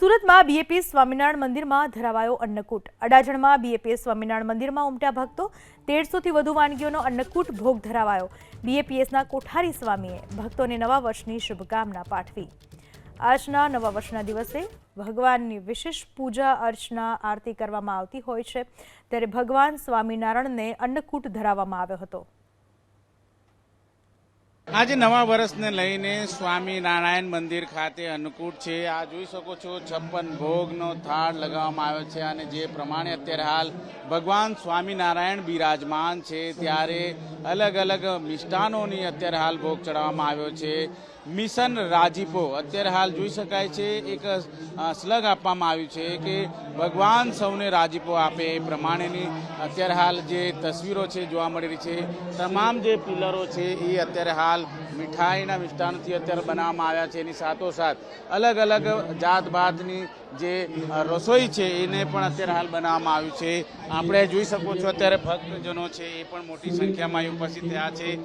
સુરતમાં બીએપી સ્વામિનારાયણ મંદિરમાં ધરાવાયો અન્નકૂટ. અડાજણમાં બીએપી સ્વામિનારાયણ મંદિરમાં ઉમટ્યા ભક્તો. તેરસોથી વધુ વાનગીઓનો અન્નકૂટ ભોગ ધરાવાયો. બીએપીએસના કોઠારી સ્વામીએ ભક્તોને નવા વર્ષની શુભકામના પાઠવી. આજના નવા વર્ષના દિવસે ભગવાનની વિશેષ પૂજા, અર્ચના, આરતી કરવામાં આવતી હોય છે. ત્યારે ભગવાન સ્વામિનારાયણને અન્નકૂટ ધરાવવામાં આવ્યો હતો. આજે નવા વર્ષને લઈને સ્વામિનારાયણ મંદિર ખાતે અન્નકૂટ છે. આ જોઈ શકો છો, છપ્પન ભોગનો થાળ લગાવવામાં આવ્યો છે અને જે પ્રમાણે અત્યારે હાલ ભગવાન સ્વામિનારાયણ બિરાજમાન છે, ત્યારે અલગ અલગ મિષ્ટાનોની અત્યારે હાલ ભોગ ચડાવવામાં આવ્યો છે. મિશન રાજીપો, અત્યારે હાલ જોઈ શકાય છે, એક સ્લગ આપવામાં આવ્યું છે કે ભગવાન સૌને રાજીપો આપે એ પ્રમાણેની અત્યારે હાલ જે તસવીરો છે જોવા મળી રહી છે. તમામ જે પિલરો છે એ અત્યારે હાલ મીઠાઈના મિષ્ટાનથી અત્યારે બનાવવામાં આવ્યા છે. એની સાથોસાથ અલગ અલગ જાત ભાતની જે રસોઈ છે, એને પણ અત્યારે હાલ બનાવવામાં આવ્યું છે. આપણે જોઈ શકો છો અત્યારે ભક્તજનો છે, એ પણ મોટી સંખ્યામાં ઉપસ્થિત થયા છે.